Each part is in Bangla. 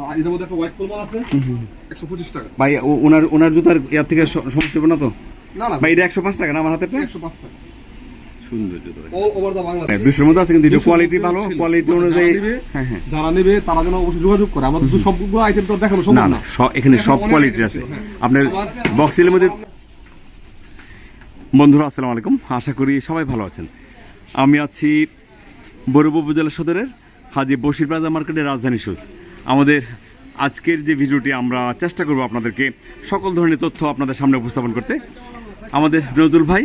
আর এটার মধ্যে একটা হোয়াইট আছে টাকা। ভাই ওনার ওনার জুতার ইয়ার থেকে সমস্যা হবে না তো? না না। ভাই এটা একশো পাঁচ টাকা না আমার হাতেরটা? একশো পাঁচ টাকা। সুন্দর জুতো অল ওভার দ্য বাংলাদেশ হ্যাঁ দুশোর মধ্যে আছে কিন্তু এটা কোয়ালিটি ভালো কোয়ালিটি অনুযায়ী হ্যাঁ হ্যাঁ। যারা নেবে তারা যেন অবশ্যই যোগাযোগ করে। আমাদের তো সবগুলো আইটেম তো দেখানো সম্ভব না এখানে সব কোয়ালিটি আছে। আপনার বক্সের মধ্যে বন্ধুরা আসসালামু আলাইকুম। আশা করি সবাই ভালো আছেন। আমি আছি বরুব উপজেলা সদরের হাজি বসির প্লাজা মার্কেটের রাজধানী সুজ। আমাদের আজকের যে ভিডিওটি আমরা চেষ্টা করব আপনাদেরকে সকল ধরনের তথ্য আপনাদের সামনে উপস্থাপন করতে, আমাদের নজরুল ভাই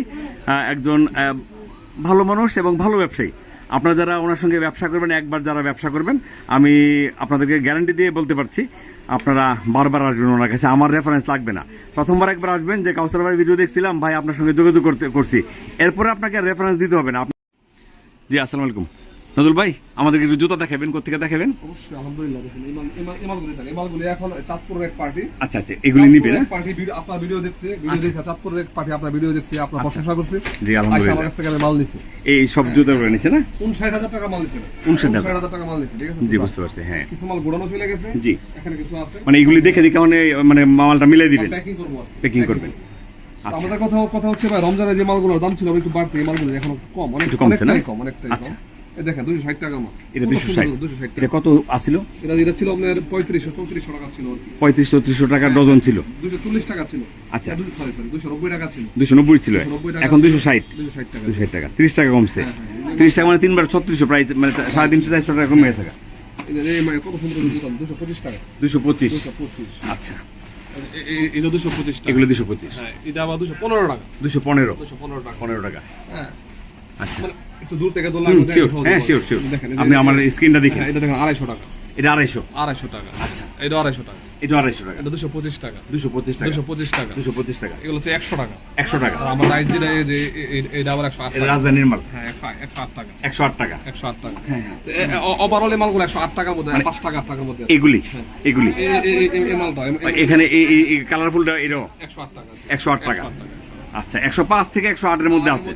একজন ভালো মানুষ এবং ভালো ব্যবসায়ী। আপনারা যারা ওনার সঙ্গে ব্যবসা করবেন, একবার যারা ব্যবসা করবেন, আমি আপনাদেরকে গ্যারান্টি দিয়ে বলতে পারছি, আপনারা বারবার আসবেন ওনার কাছে। আমার রেফারেন্স লাগবে না। প্রথমবার একবার আসবেন, যে কাউসার ভাই ভিডিও দেখছিলাম, ভাই আপনার সঙ্গে যোগাযোগ করতে করছি। এরপরে আপনাকে রেফারেন্স দিতে হবে না। জি, আসসালামু আলাইকুম। নজরুল ভাই আমাদেরকে একটু জুতা দেখাবেন কোথেকে দেখাবেন? অবশ্যই আলহামদুলিল্লাহ দেখুন এই মাল- এই মাল- দেন। এই মালগুলি এখন চাঁদপুরের এক পার্টি। আচ্ছা আচ্ছা এগুলি নিবে না পার্টি আপনার ভিডিও দেখছে ভিডিও আচ্ছা। দেখে চাঁদপুরের এক পার্টি আপনার ভিডিও দেখছে আপনার প্রশংসা করছে। জি, আচ্ছা, আলহামদুলিল্লাহ। আমার কাছ থেকে মাল নিছি। এই সব জুতা করে নিছে না? উনষাট হাজার টাকা মাল নিছে। 59,000 টাকা মাল নিছে ঠিক আছে? জি বুঝতে পারছি হ্যাঁ। কিছু মাল গোড়ানো চলে গেছে। জি। এখানে কিছু আছে। মানে এগুলি দেখে দেখে মানে মানে মালটা মিলাই দিবেন। প্যাকিং করব। প্যাকিং করবেন। আচ্ছা। আমাদের কথা কথা হচ্ছে ভাই রমজানের যে মালগুলোর দাম ছিল একটু বাড়তে এই মালগুলো এখন কম অনেক না? অনেকটাই কম অনেকটাই আচ্ছা। কম। এই দেখেন দুশো ষাট টাকা মাল এটা দুশো ষাট। দুশো ষাট এটা কত আসিল এটা এটা ছিল আপনার পঁয়ত্রিশশো চৌত্রিশশো টাকা ছিল আর পঁয়ত্রিশ চৌত্রিশশো টাকার ডজন ছিল। দুশো চল্লিশ টাকা ছিল। আচ্ছা। দুশো সরি সরি দুশো নব্বই টাকা ছিল। দুশো নব্বই ছিল। টাকা এখন দুশো ষাট। দুশো ষাট টাকা। দুশো ষাট টাকা। তিরিশ টাকা কমছে। হ্যাঁ, হ্যাঁ। তিরিশ টাকা মানে তিনবার ছত্রিশশো প্রায় মানে সাড়ে তিনশো চারশো টাকা কমে গেছে মানে কত সুন্দর দুশো পঁচিশ টাকা। দুশো পঁচিশ। আচ্ছা। এটা দুশো পঁচিশ এগুলো দুশো পঁচিশ। হ্যাঁ এটা আবার দুশো পনেরো টাকা। দুশো পনেরো। দুশো পনেরো টাকা। পনেরো টাকা। হ্যাঁ। আচ্ছা। মানে একটু দূর থেকে সহজে হ্যাঁ শিওর শিওর আপনি আমার স্ক্রিনটা দেখেন। হ্যাঁ, এটা দেখেন আড়াইশো টাকা। এটা আড়াইশো? আড়াইশো টাকা। আচ্ছা। এটা আড়াইশো টাকা। এটা আড়াইশো টাকা। এটা দুশো পঁচিশ টাকা। দুশো পঁচিশ টাকা। দুশো পঁচিশ টাকা। দুশো পঁচিশ টাকা। এগুলো হচ্ছে একশো টাকা। একশো টাকা। আমার রাইস যেটা যে এটা আবার একশো আট রাজধানীর মাল। হ্যাঁ একশো আট টাকা। একশো আট টাকা। একশো আট টাকা। হ্যাঁ হ্যাঁ। ওভারঅল এই মালগুলো একশো আট টাকার মধ্যে মানে- পাঁচ টাকা আট টাকার মধ্যে। এগুলি হ্যাঁ। এগুলি। এই- মালটা এখানে এই কালারফুলটা এটাও একশো আট টাকা। একশো আট টাকা। 108 টাকা। আচ্ছা একশো পাঁচ থেকে একশো আটের মধ্যে আছে।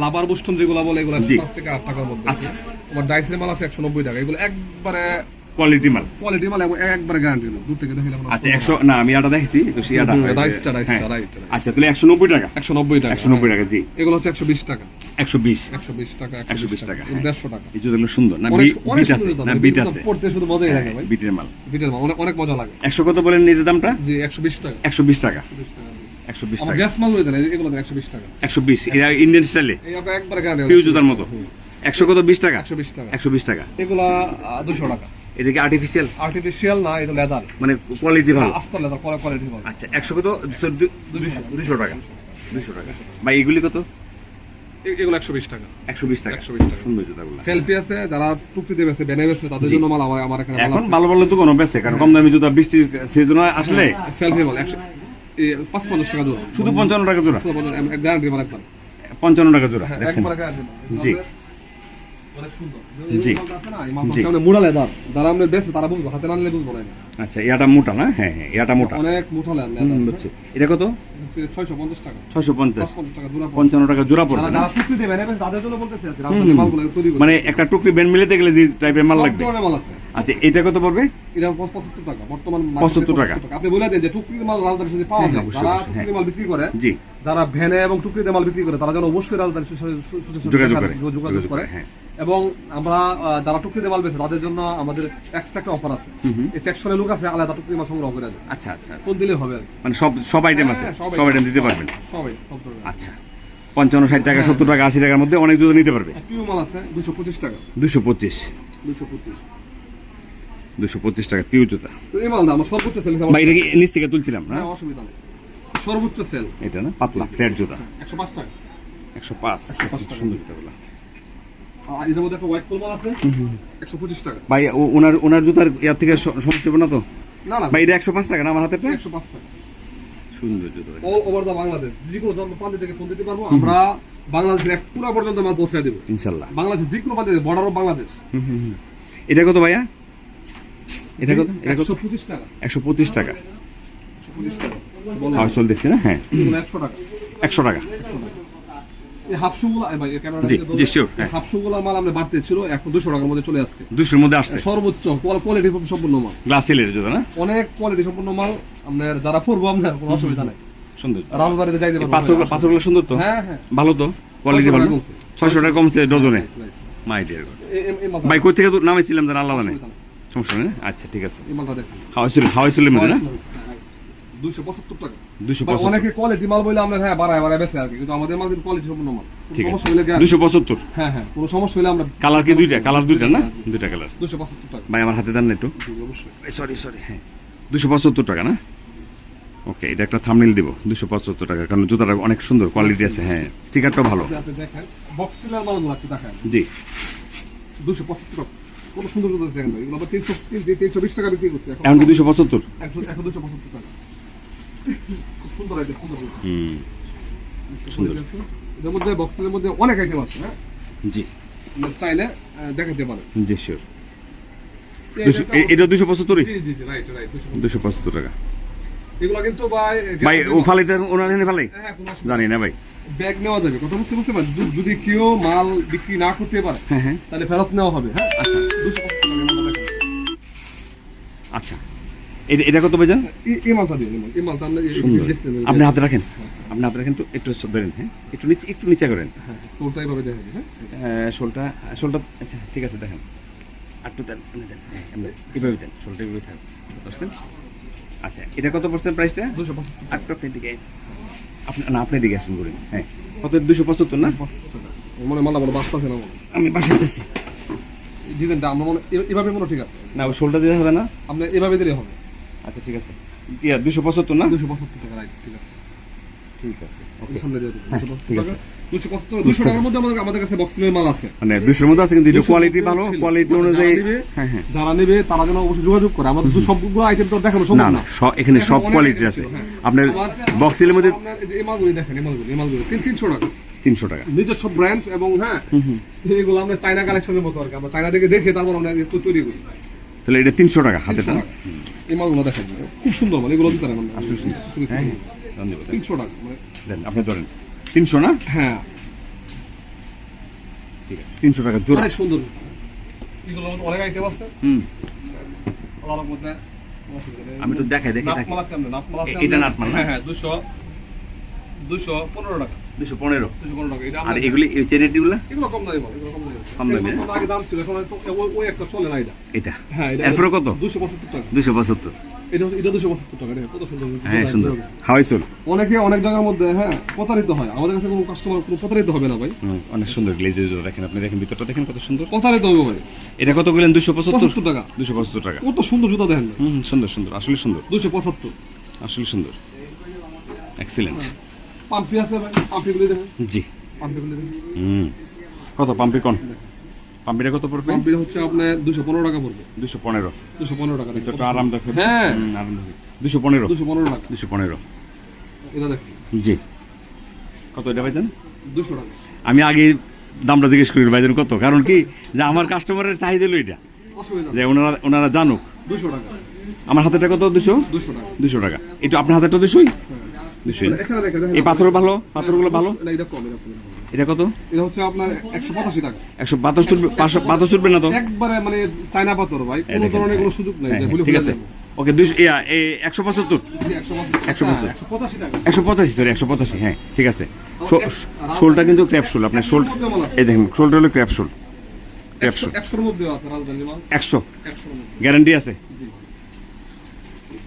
লাভার বুস্টন যেগুলো বলে এগুলো পাঁচ থেকে আট টাকার মধ্যে। আচ্ছা। আমার ডাইসের মাল আছে একশো নব্বই টাকা। এগুলো একবারে কোয়ালিটি মাল। কোয়ালিটি মাল এবং গ্যারান্টি দূর থেকে দেখলে আচ্ছা একশো না। আমি এটা দেখেছি তো সেই আটা হুম, রাইসটা, রাইসটা, হ্যাঁ। Right, right. আচ্ছা তাহলে একশো নব্বই টাকা? টাকা একশো নব্বই টাকা জি। এগুলো হচ্ছে একশো বিশ টাকা। একশো বিশ। একশো বিশ টাকা 120 টাকা, এগুলো হ্যাঁ। দেড়শো টাকা। এই জুতোগুলো সুন্দর না অনেক বি- অনেক বিট আছে না বিট আছে। পড়তে শুধু মজাই লাগে ভাই। বিটের মাল। বিটের মাল অনেক মজা লাগে। একশো কত বলেন এটার দামটা? জি একশো বিশ টাকা। একশো বিশ টাকা। 120 টাকা। একশো বিশ আমার টাকা। জ্যাস মাল দেন এগুলো দেন একশো বিশ টাকা। একশো বিশ এটা ইন্ডিয়ান স্টাইলে এই আপনার একবারে পিউ জুতার মতো? একশো কত বিশ টাকা? একশো বিশ টাকা। একশো বিশ টাকা। এগুলা দুশো টাকা। এটা কি আর্টিফিশিয়াল আর্টিফিশিয়াল না এটা লেদার মানে কোয়ালিটি ভালো? আস্ত লেদার কোয়ালিটি ভালো। আচ্ছা একশো কত দুশো টাকা। দুশো টাকা। ভাই এগুলি কত? এগুলো একশো বিশ টাকা। একশো বিশ টাকা। 120 টাকা। সুন্দর জুতাগুলো। সেলফি আছে যারা টুকটি দেবে বেনে বেছে তাদের জন্য মাল আমার আমার এখানে এখন ভালো ভালো তো কোনো বেচে কারণ কম দামি জুতা বৃষ্টির সিজন আসলে। সেলফি মাল একশো এ, পাঁচ পঞ্চাশ টাকা জোড়া শুধু পঞ্চান্ন টাকা জোড়া গ্যারান্টি মাল একবার পঞ্চান্ন টাকা জোড়া হ্যাঁ, দেখছেন। জি। অনেক সুন্দর। জি। এই মালটা আছে না, এই মালটা জি। মোটা লেদার। যারা আমরা বেছে তারা বুঝব হাতে আনলে বুঝব না আচ্ছা ইয়াটা মোটা না? হ্যাঁ হ্যাঁ ইয়াটা মোটা। অনেক মোটা লেদার। বুঝছি। এটা কত? টাকা। জোড়া জোড়া পড়বে যারা টুকরি দেবে তাদের জন্য বলতেছি মানে একটা টুকরি ব্যান্ড মিলাতে গেলে যে টাইপের মাল লাগবে? মাল আছে। আচ্ছা এটা কত পড়বে? এটা পঁচাত্তর টাকা বর্তমান market 75 টাকা। আপনি বলে দেন যে টুকরির মাল রাজধানীর সাথে পাওয়া হ্যাঁ, যায়। যারা টুকরির মাল বিক্রি করে জি। যারা ভ্যানে এবং টুকরিতে মাল বিক্রি করে তারা যেন অবশ্যই রাজধানীর সাথে যোগাযোগ করে, যোগাযোগ করে। করে, হ্যাঁ। এবং আমরা যারা টুকরিতে মাল বেছে তাদের জন্য আমাদের এক্সট্রা একটা অফার আছে। এই সেকশনে লোক আছে আলাদা টুকরি মাল সংগ্রহ করে আচ্ছা আচ্ছা কোন দিলে হবে মানে সব সব আইটেম আছে? হ্যাঁ, সব আইটেম দিতে পারবেন? সবাই সব ধরনের। আচ্ছা। পঞ্চান্ন ষাট টাকা হ্যাঁ। সত্তর টাকা আশি টাকার মধ্যে অনেক জুতো নিতে পারবে? পিউ মাল আছে দুশো পঁচিশ টাকা। দুশো পঁচিশ। দুশো পঁচিশ। দুশো পঁচিশ টাকা পিউ জুতা। এই মাল আমার সর্বোচ্চ সেল বা এটা নিচ থেকে তুলছিলাম না? হ্যাঁ অসুবিধা নেই। সর্বোচ্চ সেল এটা না? পাতলা ফ্ল্যাট জুতা। একশো পাঁচ টাকা। একশো পাঁচ। সুন্দর জুতাগুলো। আর এটার মধ্যে একটা হোয়াইট পোলমান আছে একশো পঁচিশ টাকা। ভাই ওনার ওনার জুতার ইয়ার থেকে সমস্যা হবে না তো? না না। ভাই এটা একশো পাঁচ টাকা না আমার হাতেরটা? একশো পাঁচ টাকা। সুন্দর জুতো অল ওভার দা বাংলাদেশ যে কোনো জন্ম প্রান্তে থেকে ফোন দিতে পারব আমরা বাংলাদেশের এক পুরা পর্যন্ত মাল পৌঁছে দেবো। ইনশাল্লাহ। বাংলাদেশের যে কোনো প্রান্তে বর্ডার অফ বাংলাদেশ। এটা কত ভাইয়া? এটা কত? এটা কত? একশো পঁচিশ টাকা। একশো পঁচিশ টাকা। একশো পঁচিশ টাকা। আর দেখছি না? হ্যাঁ। এগুলো একশো টাকা। একশো টাকা। এই হাফ মাল আমরা বাড়তে ছিল এখন দুশো টাকার মধ্যে চলে আসছে। দুশোর মধ্যে আসছে। সর্বোচ্চ কোয়ালিটি সম্পূর্ণ মাল। গ্লাস না? অনেক কোয়ালিটি সম্পূর্ণ মাল। আপনার যারা পড়ব আপনার কোনো অসুবিধা নাই। সুন্দর। রাজবাড়িতে যাইতে পারব। পাথরগুলো পাথরগুলো সুন্দর তো? হ্যাঁ হ্যাঁ। ভালো তো? কোয়ালিটি ভালো? ছয়শো টাকা কমছে ডজনে. মাই ডিয়ার ভাই থেকে নামাইছিলাম জানা? নেই। সমস্যা নেই আচ্ছা ঠিক আছে। হাওয়াই হাওয়াই না দুইশো পঁচাত্তর টাকা। দুশো অনেকে কোয়ালিটি মাল বলে আমরা হ্যাঁ বাড়ায় বাড়ায় বেশি আর কি কিন্তু আমাদের মাল কিন্তু কোয়ালিটি সম্পূর্ণ মাল। ঠিক আছে। দুশো পঁচাত্তর? হ্যাঁ হ্যাঁ কোনো সমস্যা হলে আমরা কালার কি দুইটা? কালার দুইটা না? দুইটা কালার দুশো পঁচাত্তর টাকা। ভাই আমার হাতে দেন না একটু। অবশ্যই। সরি সরি হ্যাঁ। দুশো পঁচাত্তর টাকা না? ওকে এটা একটা থামনেল দিব। দুশো পঁচাত্তর টাকা কারণ জুতাটা অনেক সুন্দর কোয়ালিটি আছে হ্যাঁ। স্টিকারটাও ভালো। জি। দুশো পঁচাত্তর টাকা। কত সুন্দর সুন্দর দেখেন ভাই এগুলো আবার তিনশো তিনশো বিশ টাকা বিক্রি করছে। এখন এখন দুশো পঁচাত্তর? একশো একশো দুশো পঁচাত্তর টাকা। সুন্দর আইটেম সুন্দর হুম। সুন্দর। এদের মধ্যে বক্সের মধ্যে অনেক আইটেম আছে হ্যাঁ? জি। চাইলে আহ, দেখাতে পারেন। জি শিওর এটা দুশো পঁচাত্তর টাকা। এগুলো কিন্তু ভাই ভাই ও ফালাইতে ওনার ফালাই? হ্যাঁ জানি না ভাই। ব্যাগ নেওয়া যাবে। কথা বুঝতে বুঝতে পারেন যদি- কেউ মাল বিক্রি না করতে পারে হ্যাঁ হ্যাঁ। তাহলে ফেরত নেওয়া হবে হ্যাঁ? আচ্ছা। দুশো। আচ্ছা। এটা কত ভাইজান? এই- মালটা দিন এই মাল- মালটা আপনি হাতে রাখেন। আপনি হাতে রাখেন তো একটু ধরেন হ্যাঁ? একটু নিচে একটু নিচে করেন। হ্যাঁ এইভাবে দেখা হ্যাঁ? শোলটা শোলটা আচ্ছা ঠিক আছে দেখেন। আটটু দেন দেন হ্যাঁ এভাবে দেন শোলটা এভাবে থাক। আচ্ছা এটা কত পার্সেন্ট প্রাইসটা দুশো আটটু আপনার দিকে আপনি না আপনার দিকে আসেন করুন হ্যাঁ। কত দুশো পঁচাত্তর না? মনে হয় মালটা বড় বাঁচতেছে না হয়। আমি বাসাইতেছি এই ডিজাইনটা আমরা মনে এভাবে মনে হয় ঠিক আছে। না শোলটা দিতে হবে না। আপনি এভাবে দিলে হবে। আচ্ছা ঠিক আছে। ইয়া দুশো পঁচাত্তর না? দুশো পঁচাত্তর টাকা রাইট ঠিক আছে। ঠিক আছে এই সামনে দিয়ে দেবো দুশো ঠিক আছে। টাকা দুশো পঁচাত্তর দুশো টাকার মধ্যে আমাদের আমাদের কাছে বক্সিলের মাল আছে। দুশোর মধ্যে আছে কিন্তু এটা 200 কোয়ালিটি ভালো ছিল। কোয়ালিটি যারা অনুযায়ী নিবে, যারা নেবে তারা যেন অবশ্যই যোগাযোগ করে। আমাদের সবগুলো আইটেম তো দেখানো সম্ভব না না এখানে সব কোয়ালিটি আছে। হ্যাঁ। আপনার বক্সের মধ্যে দেখেন তিনশো টাকা। তিনশো টাকা। নিজস্ব ব্র্যান্ড এবং হ্যাঁ এগুলো আমরা চায়না কালেকশনের মতো আর কি। আমরা চায়না থেকে দেখে তারপর আমরা তৈরি করি। তাহলে এটা তিনশো টাকা হাতে 300 টাকা। এই মালগুলো দেখেন খুব সুন্দর মাল এগুলো দিতে পারেন হ্যাঁ হ্যাঁ তিনশো টাকা মানে দেন আপনি ধরেন। তিনশো না? হ্যাঁ। ঠিক আছে তিনশো টাকা জোড়া। সুন্দর। অনেক আইটেম আছে। হুম। আমি তো দেখাই দেখি। এটা নাটমাল না? হ্যাঁ হ্যাঁ দুশো দুশো পনেরো টাকা। দুশো পনেরো। দুশো পনেরো টাকা। এটা আর এগুলি চেরিটিগুলো এগুলো? কম দামি এগুলো কম দামি কম দামি, এই মালটা আগে দাম ছিল এখন হয়তো ওই- ওই একটা চলে না এটা। এটা। হ্যাঁ এটা এরপরে কত? টাকা। এটা এটা টাকা সুন্দর হ্যাঁ সুন্দর। হাওয়াই চুল। অনেকে অনেক জায়গার মধ্যে হ্যাঁ প্রতারিত হয়। আমাদের কাছে কোনো কাস্টমার কোনো প্রতারিত হবে না ভাই। অনেক সুন্দর গ্লেজে দেখেন আপনি দেখেন ভিতরটা দেখেন কত সুন্দর। প্রতারিত হবে ভাই। এটা কত টাকা। দুশো পঁচাত্তর টাকা। কত সুন্দর জুতা দেখেন হুম সুন্দর সুন্দর আসলে সুন্দর। দুশো পঁচাত্তর। আসলে সুন্দর। এক্সিলেন্ট পাম্পি আছে ভাই পাম্পিগুলি দেখেন। জি। পাম্পিগুলি দেখেন। হুম। কত পাম্পি কোন পাম্পিটা কত পড়বে? পাম্পি হচ্ছে আপনার দুশো পনেরো টাকা পড়বে। দুশো পনেরো। দুশো পনেরো টাকা। ভিতরটা আরাম দেখো হ্যাঁ। আরাম দেখো দুশো পনেরো। দুশো পনেরো টাকা। দুশো পনেরো। এটা দেখেন। জি। কত এটা ভাইজান? দুশো টাকা। আমি আগে দামটা জিজ্ঞেস করি ভাইজান কত? কারণ কি? যে আমার কাস্টমারের চাহিদা হলো এটা। যে ওনারা ওনারা জানুক। দুশো টাকা। আমার হাতেটা কত? দুশো? দুশো টাকা। দুশো টাকা। একটু আপনার দুশোই? দুশোই। না? এখানে দেখেন এই পাথর ভালো? পাথরগুলো ভালো? না এটা কম। এটা কত? এটা হচ্ছে আপনার একশো পঁচাশি টাকা। একশো বাতাস পাঁচশো বাতাস তুলবে না তো? একবারে মানে চায়না পাথর ভাই। কোনো ধরনের কোনো সুযোগ নাই হ্যাঁ, হ্যাঁ, ঠিক আছে। ওকে এই একশো পঁচাত্তর? একশো পঁচাশি। হ্যাঁ, একশো পঁচাশি টাকা। একশো পঁচাশি হ্যাঁ ঠিক আছে। শোলটা কিন্তু ক্র্যাপশোল আপনার শোল এই দেখেন শোলটা হলো ক্র্যাপ শোল। একশো- গ্যারান্টি আছে?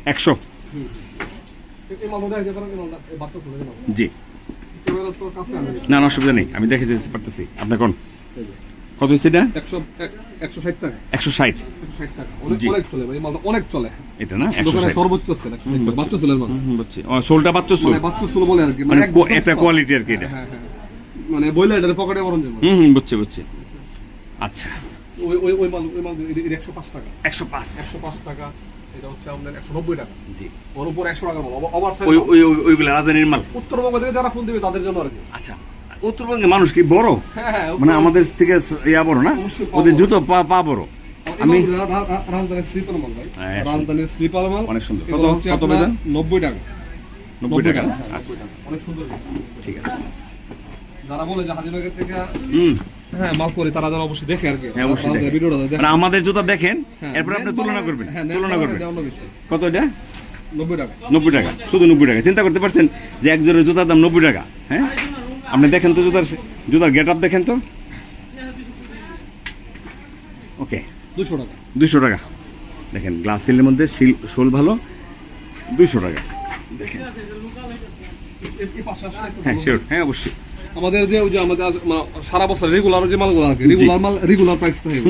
একশো। জি। না না অসুবিধা নেই। আমি দেখে দিতে পারতেছি। আপনার কোন? কত এটা? একশো এক- ষাট টাকা। একশো ষাট? অনেক চলে অনেক চলে। এটা না? সর্বোচ্চ। বাচ্চা চুলের বুঝছি ও, বাচ্চা শোল মানে বাচ্চা চুল বলে আর কি মানে একদম একটা কোয়ালিটি আর কি এটা। হ্যাঁ হ্যাঁ মানে বইলে এটার পকেটে বরণ যাবে। হুম হুম বুঝছি বুঝছি। আচ্ছা। ওই ওই ওই মাল ওই মাল একশো পাঁচ টাকা। একশো পাঁচ। একশো পাঁচ টাকা। এটা হচ্ছে আপনার একশো নব্বই টাকা। জি। ওর উপর একশো টাকা মাল ওভার ওই ওই ওই- ওইগুলো রাজধানীর মাল? উত্তরবঙ্গ থেকে যারা ফোন দিবে তাদের জন্য আর কি। আচ্ছা। উত্তরবঙ্গে মানুষ কি বড়? হ্যাঁ হ্যাঁ মানে আমাদের থেকে ইয়া বড় না? ওদের জুতো পা পা বড়। আমি আমি রাজধানীর স্লিপার মাল ভাই। হ্যাঁ, রাজধানীর স্লিপার মাল। অনেক সুন্দর। কত- হচ্ছে আপনার নব্বই টাকা। নব্বই টাকা? আচ্ছা। অনেক সুন্দর। ঠিক আছে। যারা বলে যে হাজিরনগর থেকে হুম। হ্যাঁ মাল করে তারা যেন অবশ্যই দেখে আর কি। হ্যাঁ, অবশ্যই আমাদের দেখে। ভিডিওটা দেখে। মানে আমাদের জুতা দেখেন হ্যাঁ, এরপর আপনি নেট তুলনা বানানো- করবেন। হ্যাঁ, তুলনা করবেন। এটা অন্য বিষয়। কত এটা? নব্বই টাকা। নব্বই টাকা শুধু নব্বই টাকা। চিন্তা করতে পারছেন যে এক জোড়া জুতার দাম নব্বই টাকা হ্যাঁ? আপনি দেখেন তো জুতার জুতার গেট আপ দেখেন তো? ওকে দুশো টাকা। দুশো টাকা। দেখেন গ্লাস সিলের মধ্যে শিল শোল ভালো দুশো টাকা। দেখেন। এই- এই পাশে আসলে একটু হ্যাঁ শিওর হ্যাঁ অবশ্যই। আমাদের যে ওই যে আমাদের মানে সারা বছর রেগুলার যে মালগুলো আর রেগুলার মাল রেগুলার প্রাইস থাকে।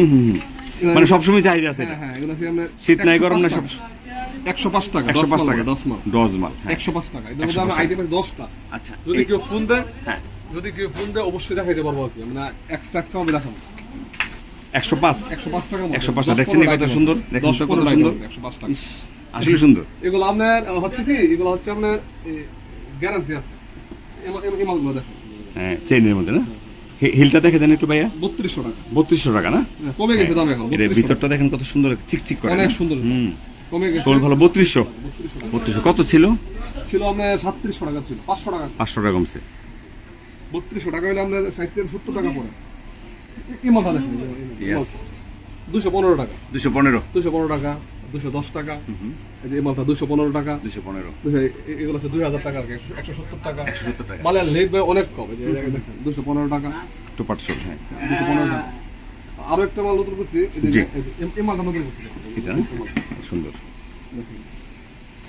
মানে সবসময় চাহিদা আছে হ্যাঁ হ্যাঁ এগুলো আছে আপনার শীত নাই, গরম নাই, সব- একশো পাঁচ টাকা একশো পাঁচ টাকা দশ মাল। দশ মাল হ্যাঁ। একশো পাঁচ টাকা এটার মধ্যে 105 আইটেম দশটা। আচ্ছা যদি কেউ ফোন দেয় হ্যাঁ। যদি কেউ ফোন দেয় অবশ্যই দেখাইতে পারব আর কি। এক্সট্রা এক্সট্রা হবে দেখাবো একশো পাঁচ। একশো পাঁচ টাকা একশো পাঁচ দেখছেন কত সুন্দর? দেখেন তো কত সুন্দর? একশো পাঁচ টাকা। আসলে সুন্দর। এগুলো আপনার হচ্ছে কি এগুলো হচ্ছে আপনার গ্যারান্টি আছে। এমা- এমা- এই মালগুলো দেখেন। চেইনের মধ্যে না? হিলটা দেখে দেন একটু ভাইয়া। বত্রিশশো টাকা। বত্রিশশো টাকা না? হ্যাঁ, কমে গেছে দাম এখন 3200 ভিতরটা দেখেন কত সুন্দর চিকচিক করে অনেক সুন্দর। হুম। কমে গেছে। শোল ভালো বত্রিশশো? বত্রিশশো কত ছিল? ছিল আপনার সাতত্রিশশো টাকা ছিল পাঁচশো টাকা। পাঁচশো টাকা কমছে। বত্রিশশো টাকা হলে আপনার ষাট থেকে সত্তর টাকা পড়ে। এই মাথা দেখেন। দুশো পনেরো টাকা। দুশো পনেরো। দুশো পনেরো টাকা। দুশো দশ টাকা। এই এই মালটা দুশো পনেরো টাকা। দুশো পনেরো। এগুলো হচ্ছে দুই হাজার টাকা একশো- সত্তর টাকা। একশো সত্তর টাকা। মালের লেট ভাই অনেক কম দুশো পনেরো টাকা। টু পাঁচশো হ্যাঁ। দুশো পনেরো টাকা। আরও একটা মাল নতুন করছি এই মালটা নতুন করছি। এটা? সুন্দর।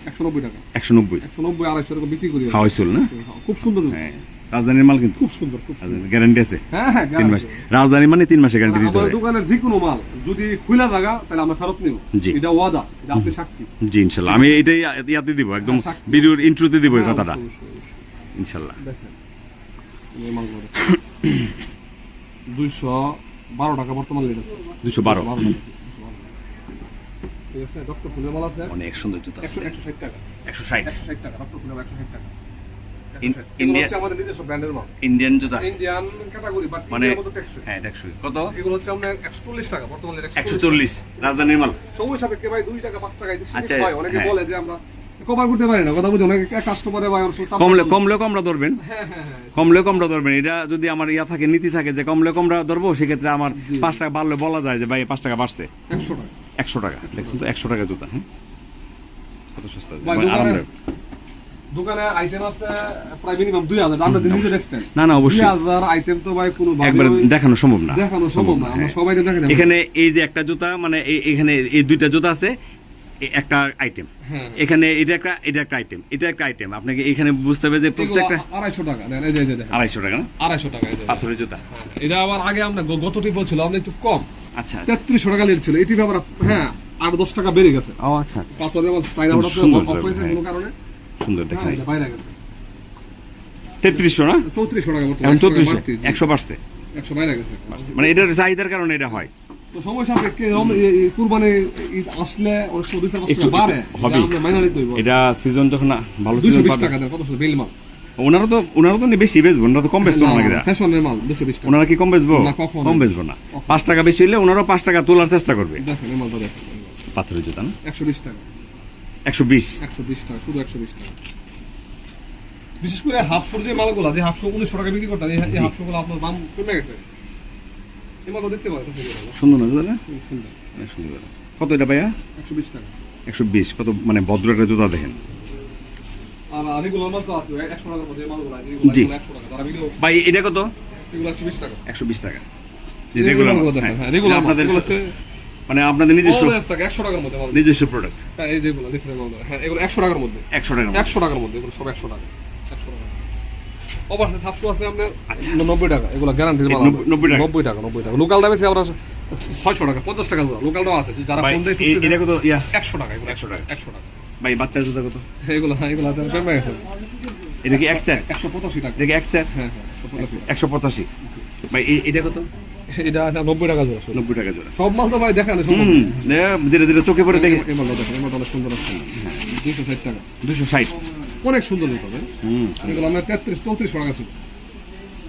একশো নব্বই টাকা। একশো নব্বই। একশো নব্বই আড়াইশো টাকা বিক্রি করি হাওয়াই চল না? খুব সুন্দর। হ্যাঁ। রাজধানীর মাল কিন্তু। খুব সুন্দর খুব গ্যারান্টি আছে। হ্যাঁ হ্যাঁ তিন মাস। রাজধানী মানে তিন মাসে গ্যারান্টি দিতে হবে। দোকানের যে কোনো মাল যদি খুলা জায়গা তাহলে আমরা ফেরত নিব। জি। এটা ওয়াদা এটা আপনি সাক্ষী। জি ইনশাল্লাহ। আমি এটাই ইয়াতে দিব একদম হ্যাঁ, ভিডিওর ইন্ট্রোতে দিব এই কথাটা। দেখেন। দুইশো বারো টাকা বর্তমান লেট আছে। দুশো বারো। ঠিক আছে ডক্টর ফুলের মাল আছে। অনেক সুন্দর জুতা একশো ষাট টাকা। একশো ষাট। টাকা ডক্টর ফুলের একশো ষাট টাকা ইন- এগুলো ইন্ডিয়া- হচ্ছে আমাদের নিজস্ব ব্র্যান্ডের মাল। ইন্ডিয়ান জুতা। ইন্ডিয়ান ক্যাটাগরি বাট মানে টেকসই। হ্যাঁ কত? এগুলো হচ্ছে আপনার একশো চল্লিশ টাকা বর্তমান লেট রাজধানীর মাল। সময় সাপেক্ষে ভাই টাকা আচ্ছা, হয়, অনেকে। বলে যে আমরা কভার করতে পারি না কথা বুঝি কাস্টমারে ভাই কমলে কমলে কমরা ধরবেন। কমলে কমরা ধরবেন। এটা যদি আমার ইয়া থাকে নীতি থাকে যে কমলে কমরা ধরবো সেক্ষেত্রে আমার পাঁচ টাকা বাড়লে বলা যায় যে ভাই পাঁচ টাকা বাড়ছে। একশো টাকা। একশো টাকা। দেখছেন তো একশো টাকা জুতা হ্যাঁ? কত সস্তা। আরামদায়ক। দোকানে আইটেম আছে প্রায় মিনিমাম দুই হাজার। নিজে দেখছেন। না না অবশ্যই। হাজার আইটেম তো ভাই কোনো একবার দেখানো সম্ভব না। দেখানো সম্ভব না আমরা হ্যাঁ। সবাই দেখে এখানে এই যে একটা জুতা মানে এখানে এই দুইটা জুতা আছে একটা আইটেম হ্যাঁ। এখানে এটা একটা এটা একটা আইটেম এটা একটা আইটেম আপনাকে এখানে বুঝতে হবে যে প্রত্যেকটা আড়াইশো টাকা দেন এই যে এই যে দেখেন। আড়াইশো টাকা না? আড়াইশো টাকা পাথরের জুতা। এটা আবার আগে আমরা গত টিপ ছিল আমরা একটু কম। আচ্ছা। তেত্রিশশো টাকা লেট ছিল এটি আবার হ্যাঁ আট দশ টাকা বেড়ে গেছে। ও আচ্ছা আচ্ছা। পাথরের হ্যাঁ। কোনো কারণে। সুন্দর দেখেন তেত্রিশশো না? চৌত্রিশশো টাকা এখন চৌত্রিশশো। একশো বাড়ছে। একশো বাইরে গেছে। মানে এটার চাহিদার কারণে এটা হয়। তো সময় সাপেক্ষে কুরবানি ঈদ আসলে পাঁচ টাকা বাড়ে। এটা আমরা মাইনা নিতে হইব। এটা সিজন যখন ভালো সিজন টাকা দেন কত বেল মাল। ওনারা তো ওনারা তো বেশি বেচবো ওনারা তো কম বেচবো আমাকে ফ্যাশনের মাল দুশো বিশ টাকা। ওনারা কি কম বেচবো? কম বেচবো না। পাঁচ টাকা বেশি হলে ওনারাও পাঁচ টাকা তোলার চেষ্টা করবে। পাথরের জুতা না? একশো বিশ টাকা। একশো বিশ। একশো বিশ টাকা শুধু একশো বিশ টাকা। বিশেষ করে হাফশোর যে মালগুলো যে হাফশো উনিশশো টাকা বিক্রি করতেন এই এই হাফশোগুলো আপনার দাম কমে গেছে। এই মালটা দেখতে পারেন সুন্দর না জুতা সুন্দর। সুন্দর। কত এটা ভাইয়া? একশো বিশ টাকা। একশো বিশ কত মানে ভদ্র একটা জুতা দেখেন। ভাই এটা কত? একশো বিশ টাকা। একশো বিশ টাকা। রেগুলার। আপনাদের মানে আপনাদের নিজস্ব 100 টাকার মধ্যে। নিজস্ব প্রোডাক্ট হ্যাঁ, এই যেগুলো। হ্যাঁ, এগুলো 100 টাকার মধ্যে। একশো টাকা 100 টাকার মধ্যে, এগুলো সব 100 টাকা। 100 টাকা। Overseas 700 আছে আপনার আচ্ছা। 90 টাকা। এগুলো টাকা? 90 টাকা, 90 টাকা। লোকাল দামে আছে আমরা 600 টাকা, 50 টাকা। লোকালটাও আছে। যারা ভাই ফোন দেয় এটা কত 100 টাকা, এগুলো 100 টাকা। 100 টাকা। ভাই বাচ্চার জুতা কত এগুলো, হ্যাঁ, এগুলো গেছে। এটা কি এক চার 185 টাকা। এটা কি চার হ্যাঁ, হ্যাঁ, 185 একশো পঁচাশি ভাই এটা কত এটা 90 টাকা জোড়া নব্বই টাকা জোড়া। সব মাল তো ভাই দেখানো। ধীরে ধীরে চোখে পড়ে দেখে। এই মালটা দেখেন, এই মালটা সুন্দর আছে। 260 টাকা। দুশো ষাট। অনেক সুন্দর জুতো ভাই। হুম। এগুলো আপনার 33 34 টাকা ছিল।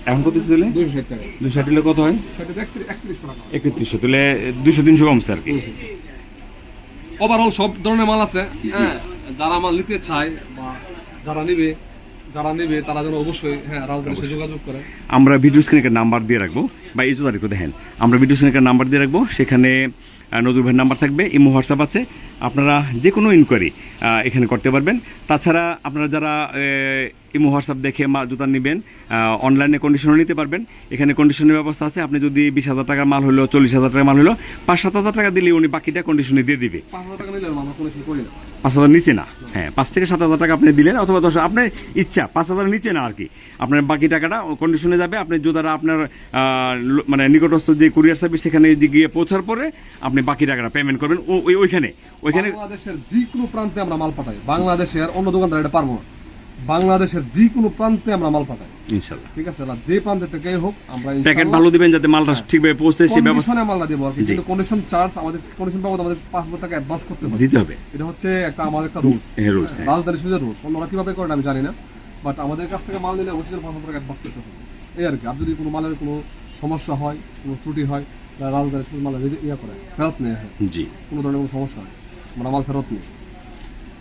এখন কত 260 টাকা। দুশো ষাট হলে কত হয়? সেটা 31 31 টাকা। একত্রিশশো তাহলে দুশো তিনশো কমছে আর কি ওভারঅল সব ধরনের মাল আছে। হ্যাঁ যারা মাল নিতে চায় বা যারা নিবে যারা নেবে তারা যেন অবশ্যই হ্যাঁ যোগাযোগ করে। আমরা ভিডিও স্ক্রিনে নাম্বার দিয়ে রাখব। বা এই জুতার দেখেন আমরা ভিডিও স্ক্রিনে নাম্বার দিয়ে রাখব। সেখানে আহ, নজরুল ভাইয়ের নাম্বার থাকবে ইমো হোয়াটসঅ্যাপ আছে। আপনারা যে কোনো ইনকোয়ারি এখানে করতে পারবেন। তাছাড়া আপনারা যারা ইমো হোয়াটসঅ্যাপ দেখে মা জুতা নেবেন অনলাইনে কন্ডিশনও নিতে পারবেন। এখানে কন্ডিশনের ব্যবস্থা আছে। আপনি যদি বিশ হাজার টাকার মাল হলো চল্লিশ হাজার টাকার মাল হলো পাঁচ সাত হাজার টাকা দিলে উনি বাকিটা কন্ডিশনে দিয়ে দিবে। পাঁচ হাজার টাকা নিলে পাঁচ হাজার নিচে না। হ্যাঁ পাঁচ থেকে সাত হাজার টাকা আপনি দিলেন, অথবা দশ আপনার ইচ্ছা, পাঁচ হাজার নিচে না আর কি। আপনার বাকি টাকাটা কন্ডিশনে যাবে, আপনি জুতারা আপনার মানে নিকটস্থ যে কুরিয়ার সার্ভিস সেখানে গিয়ে পৌঁছার পরে আপনি বাকি টাকাটা পেমেন্ট করবেন। ওইখানে ওইখানে বাংলাদেশের যে কোনো প্রান্তে আমরা মাল পাঠাই। বাংলাদেশের অন্য দোকানদার এটা পারব না। বাংলাদেশের যে কোনো প্রান্তে আমরা মাল পাঠাই। ইনশাল্লাহ ঠিক আছে? না যে প্রান্তে থেকে হোক আমরা প্যাকেট ভালো দিবেন যাতে মালটা ঠিকভাবে পৌঁছে সেই ব্যবস্থা কন্ডিশনে মালটা দেবো আর কিন্তু কন্ডিশন চার্জ আমাদের কন্ডিশন বাবদ আমাদের টাকা অ্যাডভান্স করতে হবে। দিতে হবে। এটা হচ্ছে একটা আমাদের একটা রুলস হ্যাঁ, rules, হ্যাঁ। রাজধানী সুযোগ রুলস অন্যরা কীভাবে করেন আমি জানি না। বাট আমাদের কাছ থেকে মাল নিলে অবশ্যই টাকা অ্যাডভান্স করতে হবে। এই আর কি। আর যদি কোনো মালের কোনো সমস্যা হয় কোনো ত্রুটি হয় তাহলে রাজধানী সুযোগ মালের ইয়ে করে। ফেরত নেওয়া হয়। জি। কোনো ধরনের কোনো সমস্যা হয় আমরা মাল ফেরত নিই।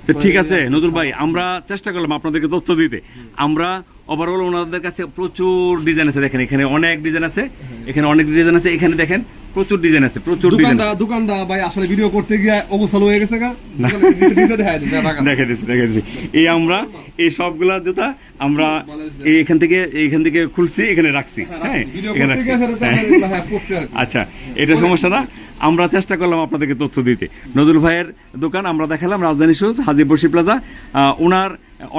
তো ঠিক আছে নজরুল ভাই আমরা চেষ্টা করলাম আপনাদেরকে তথ্য দিতে। আমরা ওভারঅল ওনাদের কাছে প্রচুর ডিজাইন আছে দেখেন এখানে অনেক ডিজাইন আছে এখানে অনেক ডিজাইন আছে এখানে দেখেন প্রচুর ডিজাইন আছে প্রচুর ডিজাইন দোকানদার ভাই আসলে ভিডিও করতে গিয়ে অবসল হয়ে গেছে গা। দেখে দিচ্ছি দেখে দিচ্ছি এই আমরা এই সবগুলা জুতা আমরা এই এখান থেকে এইখান থেকে খুলছি এখানে রাখছি। হ্যাঁ এখানে রাখছি। হ্যাঁ। হ্যাঁ। আচ্ছা এটা সমস্যা না। আমরা চেষ্টা করলাম আপনাদেরকে তথ্য দিতে। নজরুল ভাইয়ের দোকান আমরা দেখালাম, রাজধানী শুজ হাজির বসি প্লাজা ওনার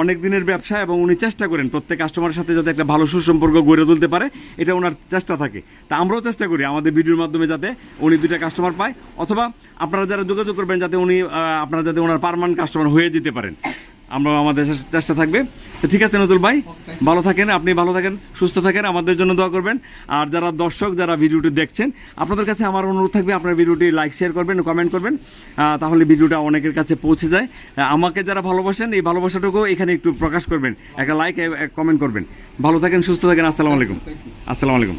অনেক দিনের ব্যবসা এবং উনি চেষ্টা করেন প্রত্যেক কাস্টমারের সাথে যাতে একটা ভালো সুসম্পর্ক গড়ে তুলতে পারে, এটা ওনার চেষ্টা থাকে। তা আমরাও চেষ্টা করি আমাদের ভিডিওর মাধ্যমে যাতে উনি দুইটা কাস্টমার পায়, অথবা আপনারা যারা যোগাযোগ করবেন যাতে উনি আপনারা যাতে ওনার পারমানেন্ট কাস্টমার হয়ে যেতে পারেন। আমরা আমাদের চেষ্টা থাকবে। তো ঠিক আছে নজরুল ভাই ভালো থাকেন আপনি ভালো থাকেন সুস্থ থাকেন আমাদের জন্য দোয়া করবেন। আর যারা দর্শক যারা ভিডিওটি দেখছেন আপনাদের কাছে আমার অনুরোধ থাকবে আপনার ভিডিওটি লাইক শেয়ার করবেন কমেন্ট করবেন তাহলে ভিডিওটা অনেকের কাছে পৌঁছে যায়। আমাকে যারা ভালোবাসেন এই ভালোবাসাটুকু এখানে একটু প্রকাশ করবেন। একটা লাইক কমেন্ট করবেন। ভালো থাকেন সুস্থ থাকেন আসসালামু আলাইকুম। আসসালামু আলাইকুম।